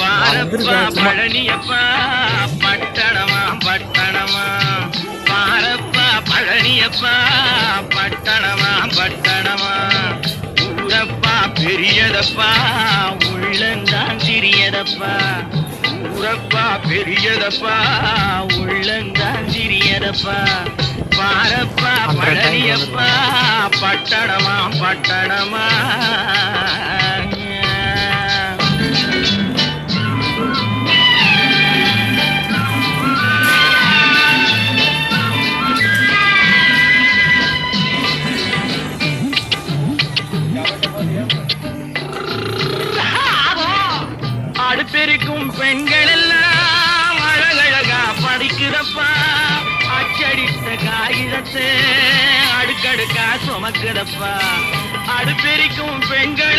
பாரப்பா பழனியப்பா பட்டணமா பட்டணமா. பாரப்பா பழனியப்பா பட்டணமா பட்டணமா. ஊரப்பா பெரியதப்பா உள்ளந்தான் சிறியதப்பா. ஊரப்பா பெரியதப்பா உள்ளந்தான் சிறியதப்பா. பாரப்பா பழனியப்பா பட்டணமா பட்டணமா. இருக்கும் பெண்கள் எல்லாம் அழகழகா படிக்கிறப்பா அச்சடித்த காகிதத்தை அடுக்கடுக்கா சுமக்கிறப்பா அடுப்பெருக்கும் பெண்கள்